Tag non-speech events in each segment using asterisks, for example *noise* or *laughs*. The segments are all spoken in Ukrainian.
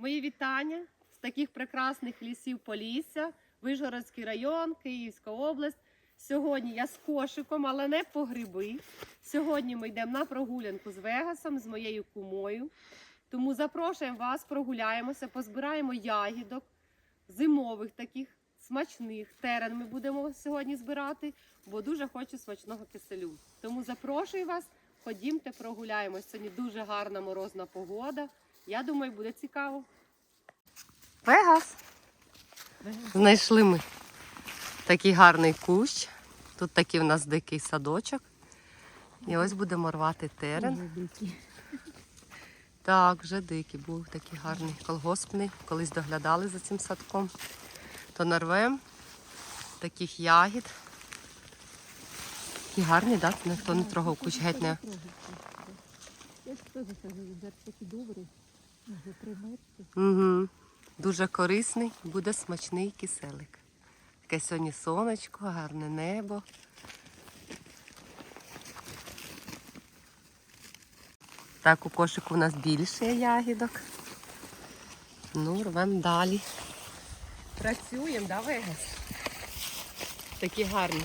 Мої вітання з таких прекрасних лісів Полісся, Вижгородський район, Київська область. Сьогодні я з кошиком, але не по гриби. Сьогодні ми йдемо на прогулянку з Вегасом, з моєю кумою. Тому запрошуємо вас, прогуляємося, позбираємо ягідок, зимових таких смачних. Терен ми будемо сьогодні збирати, бо дуже хочу смачного киселю. Тому запрошую вас, ходімте, прогуляємось. Сьогодні дуже гарна морозна погода. Я думаю, буде цікаво. Вегас. Знайшли ми такий гарний кущ. Тут такий в нас дикий садочок. І ось будемо рвати терен. Так, вже дикий був такий гарний колгоспний. Колись доглядали за цим садком. То нарвемо таких ягід. Такі гарні, так? Ніхто не трогав кущ геть не. Я ж теж такі добрі. Угу. Дуже корисний, буде смачний киселик. Таке сьогодні сонечко, гарне небо. Так, у кошику у нас більше ягідок. Ну, рвемо далі. Працюємо, да, Вегас? Такі гарні.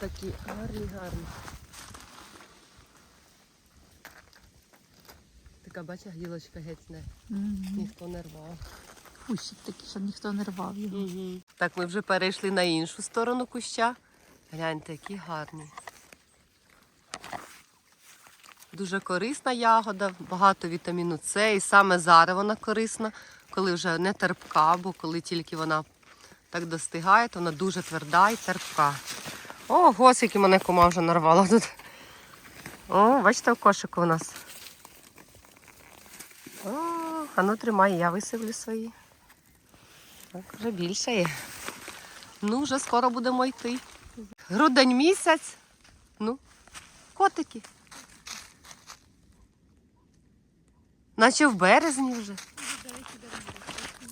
Такі гарні, гарні. Така, бачиш, гілочка геть не. Ніхто не рвав. Кущик такий, щоб ніхто не рвав його. Угу. Так, ми вже перейшли на іншу сторону куща. Гляньте, які гарні. Дуже корисна ягода, багато вітаміну С. І саме зараз вона корисна, коли вже не терпка, бо коли тільки вона так достигає, то вона дуже тверда і терпка. О, гось, який мене кума вже нарвала тут. О, бачите, в кошику у нас. О, а ну тримай, я висиплю свої. Так, вже більше є. Ну, вже скоро будемо йти. Грудень місяць. Ну, котики. Наче в березні вже.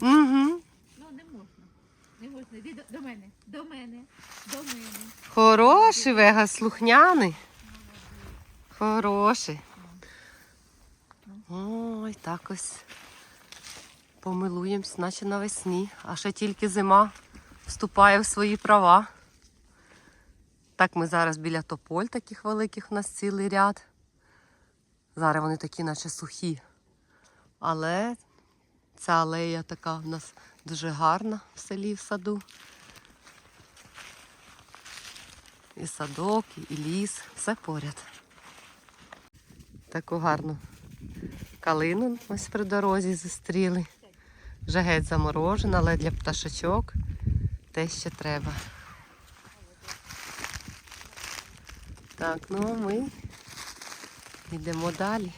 Угу. Ну не можна. Не можна. Іди до, до мене. До мене. До мене. Хороший вега, слухняний. Хороший. Ой, так ось. Помилуємось, наче навесні. А ще тільки зима вступає в свої права. Так, ми зараз біля тополь таких великих у нас цілий ряд. Зараз вони такі, наче сухі. Але ця алея така в нас дуже гарна в селі, в саду. І садок, і ліс, все поряд. Таку гарну калину ось при дорозі зустріли. Вже геть заморожена, але для пташечок те, що треба. Так, ну а ми йдемо далі.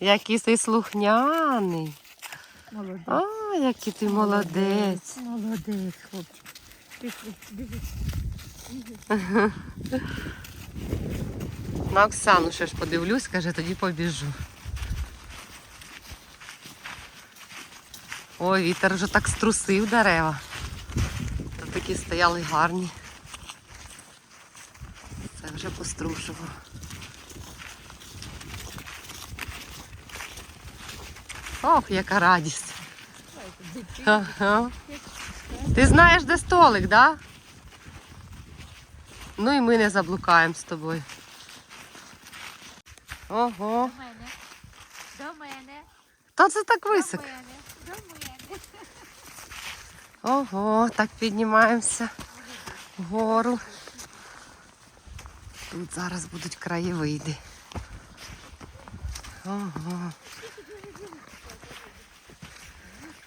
Який ти слухняний. Молодець. А, який ти молодець. Молодець, хлопчик. Дивись. *laughs* На Оксану ще ж подивлюсь, каже, тоді побіжу. Ой, вітер вже так струсив дерева. Та такі стояли гарні. Це вже пострушував. Ох, яка радість. Ага. Ти знаєш, де столик, да? Ну і ми не заблукаємо з тобою. Ого. До мене. До мене. Та це так До мене. До мене. Ого, так піднімаємося вгору. Тут зараз будуть краєвиди. Ого.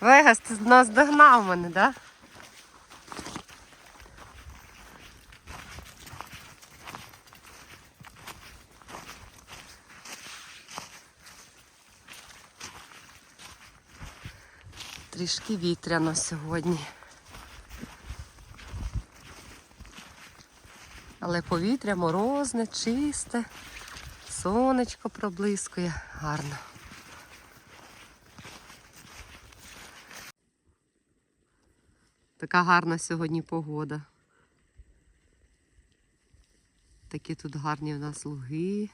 Вегас, ти нас догнав мене, так? Да? Трішки вітряно сьогодні. Але повітря морозне, чисте, сонечко проблискує, гарно. Така гарна сьогодні погода. Такі тут гарні в нас луги.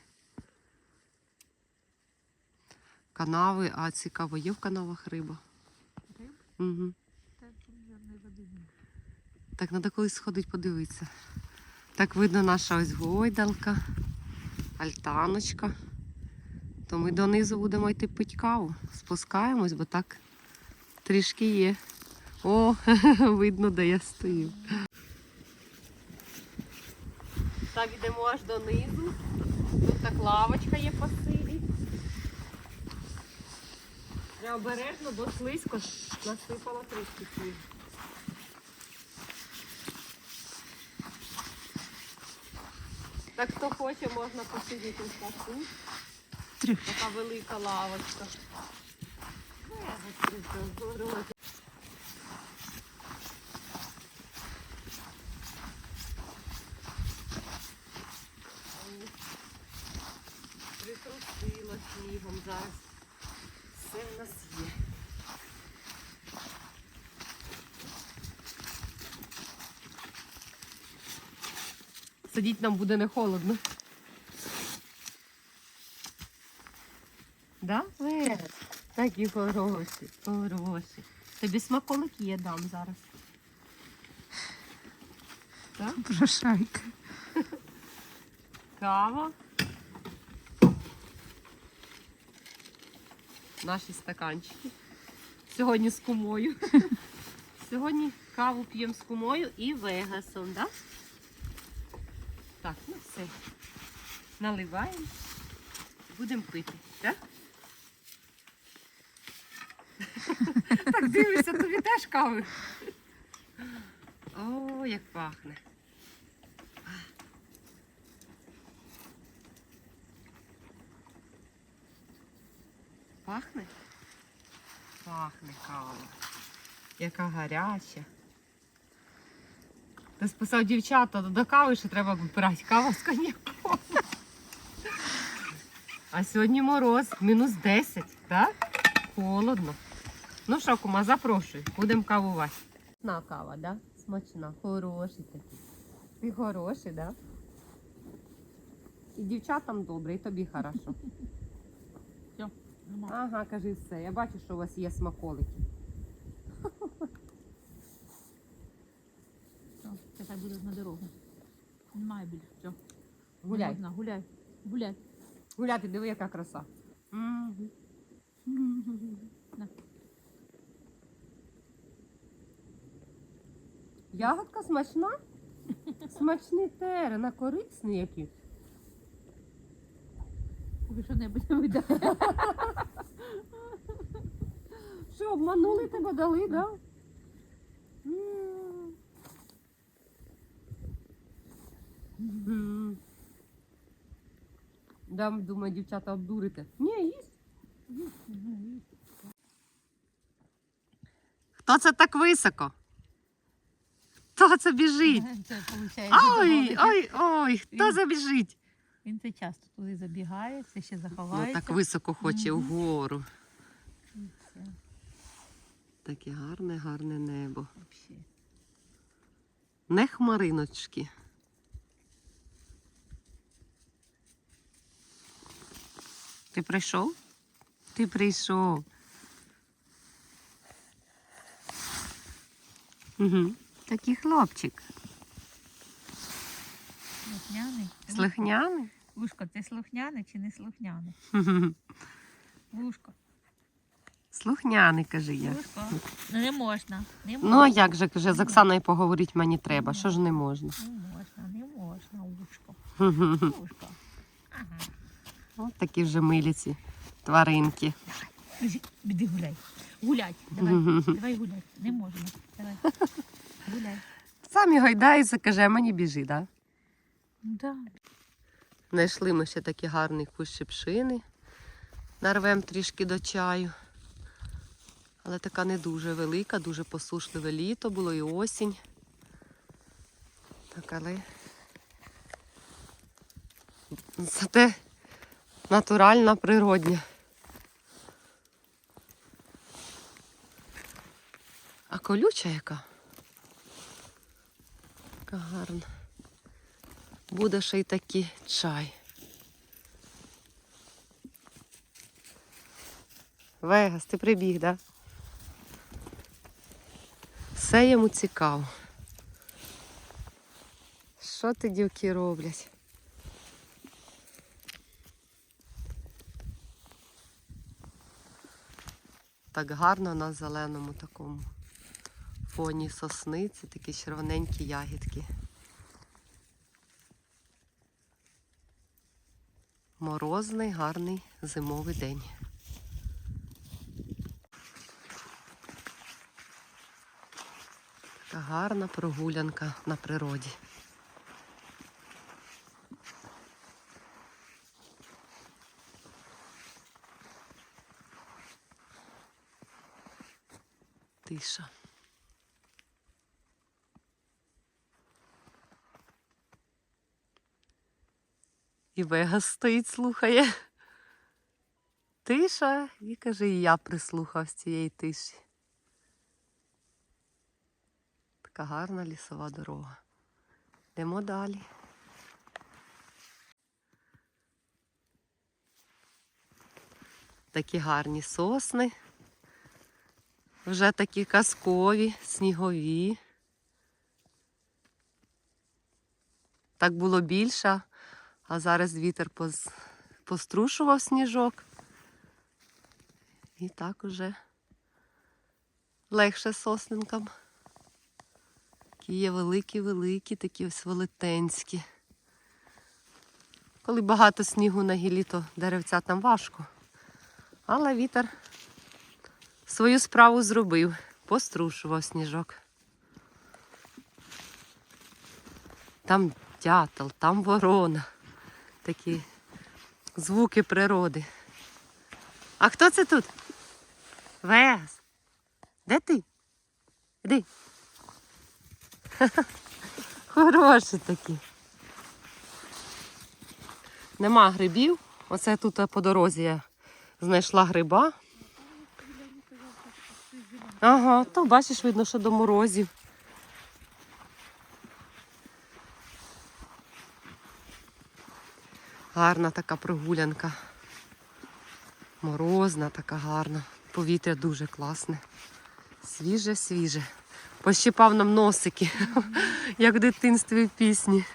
канави, а цікаво, є в канавах риба. Так, треба колись сходити подивитися. Так видно наша ось гойдалка, альтаночка. То ми донизу будемо йти пити каву. Спускаємось, бо так трішки є. О, *laughs* видно, де я стою. Так, йдемо аж донизу. Тут так лавочка є посилі. Треба обережно, бо слизько насипало трішки сніг. Так хто хоче, можна посидіти в таку. Така велика лавочка. Ну, я здорово. Притрусило снігом зараз. Все в нас є. Сидіть нам буде не холодно. Да? Такі хороші, хороші. Тобі смаколик є дам зараз. Так? Прошайка. Кава. Наші стаканчики. Сьогодні з кумою. *laughs* Сьогодні каву п'ємо з кумою і вегасом, так? Да? Так, ну все. Наливаємо. Будемо пити, так? *laughs* Так, дивлюся, тобі теж кави. О, як пахне. Пахне? Пахне кава. Яка гаряча. Ти списав дівчата, до кави ще треба вибирати. Кава з коньяком. А сьогодні мороз, мінус 10, так? Холодно. Ну що, кума, запрошуй, будемо кавувати. Смачна кава, да? Смачна, хороший такий. Ти хороший, да? І дівчатам добре, і тобі хорошо. Нема. Ага, кажи все. Я бачу, що у вас є смаколики. Все, це хай буде на дорогу. Немає більше. Все. Гуляй. Можна, гуляй. Гуляй. Гуляти, диви, яка краса. *laughs* На. Ягодка смачна? *laughs* Смачний терен, а корисний який. Тобі що-небудь видає. Що, обманули тебе дали, да? М. М. Дам, думаю, дівчата обдурите. Ні, їсть. Хто це так високо? Хто це біжить? Це виходить. Ой, ой, ой, хто Він- забіжить? Він це часто туди забігає, це ще Ну заховається. так високо хоче вгору. І. Таке гарне, гарне небо. Вообще. Не хмариночки. Ти прийшов? Ти прийшов. Угу. Такий хлопчик. Слухняний. Слухняний. Вушко, ти слухняний чи не слухняний? *laughs* Вушко. Слухняний, каже я. Вушко. Ну не можна. Не Ну, а як же, каже, з Оксаною поговорити мені треба. Що ж не можна? Не можна, не можна, вушко. *laughs* Мгм. От такі вже милі ці тваринки. Біди гуляй. Гуляй. Давай, давай гуляй. Не можна. Давай. Гуляй. Самі гойдаються, каже, а мені біжи, так? Да? Да. Знайшли ми ще такий гарний кущ шипшини. Нарвем трішки до чаю. Але така не дуже велика, дуже посушливе літо було і осінь. Так, але зате натуральна, природня. А колюча яка? Яка гарна. Буде ще й такий чай. Вегас, ти прибіг, да? Все йому цікаво. Що ти дівки роблять? Так гарно на зеленому такому фоні сосни, це такі червоненькі ягідки. Морозний, гарний зимовий день. Така гарна прогулянка на природі. Тиша. І Вегас стоїть, слухає. Тиша, і каже, і я прислухав з цієї тиші. Така гарна лісова дорога. Йдемо далі. Такі гарні сосни. Вже такі казкові, снігові. Так було більше, а зараз вітер поз... пострушував сніжок. І так уже легше соснинкам. Такі є великі-великі, такі ось велетенські. Коли багато снігу на гілі, то деревця там важко. Але вітер свою справу зробив, пострушував сніжок. Там дятел, там ворона. Такі звуки природи. А хто це тут? Вес. Де ти? Іди. *laughs* Хороші такі. Нема грибів. Оце тут по дорозі я знайшла гриба. Ага, то бачиш, видно, що до морозів. Гарна така прогулянка. Морозна, така гарна. Повітря дуже класне. Свіже, свіже. Пощипав нам носики, *laughs* як в дитинстві в пісні.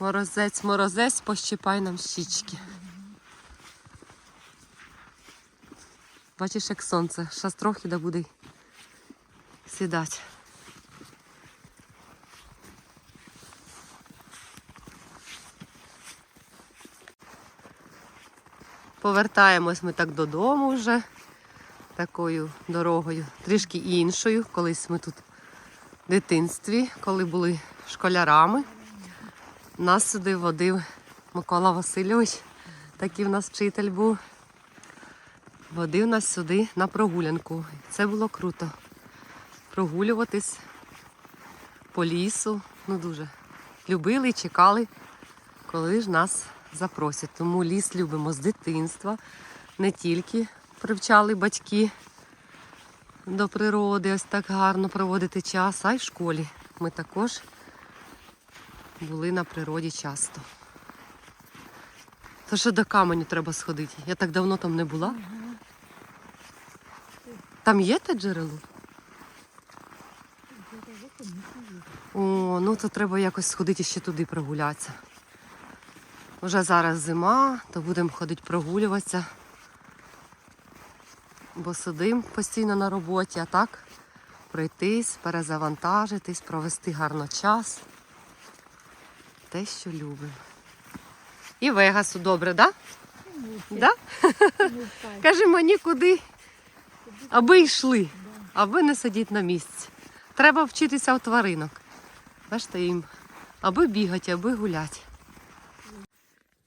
Морозець, морозець, пощипай нам щічки. Бачиш, як сонце. Щас трохи да буде сідати. Повертаємось ми так додому вже такою дорогою, трішки іншою. Колись ми тут в дитинстві, коли були школярами. Нас сюди водив Микола Васильович, такий в нас вчитель був. Водив нас сюди на прогулянку. Це було круто. Прогулюватись по лісу. Ну дуже любили і чекали, коли ж нас запросять. Тому ліс любимо з дитинства. Не тільки привчали батьки до природи, ось так гарно проводити час, а й в школі. Ми також були на природі часто. То ще до каменю треба сходити. Я так давно там не була. Там є те джерело? О, ну то треба якось сходити ще туди прогулятися. Уже зараз зима, то будемо ходити прогулюватися. Бо сидимо постійно на роботі, а так пройтись, перезавантажитись, провести гарно час. Те, що любимо. І Вегасу добре, так? Да? Да? Каже мені куди, аби йшли, аби не сидіти на місці. Треба вчитися у тваринок. Бачите їм, аби бігати, аби гуляти.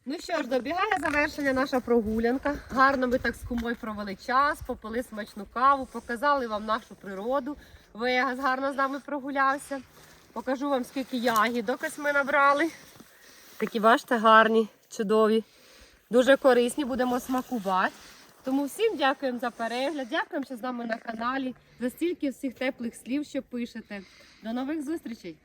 Ну що ж, добігає завершення наша прогулянка. Гарно ми так з кумою провели час, попили смачну каву, показали вам нашу природу. Вегас гарно з нами прогулявся. Покажу вам, скільки ягідок ось ми набрали. Такі, бачите, гарні, чудові. Дуже корисні, будемо смакувати. Тому всім дякуємо за перегляд, дякуємо, що з нами на каналі, за стільки всіх теплих слів, що пишете. До нових зустрічей!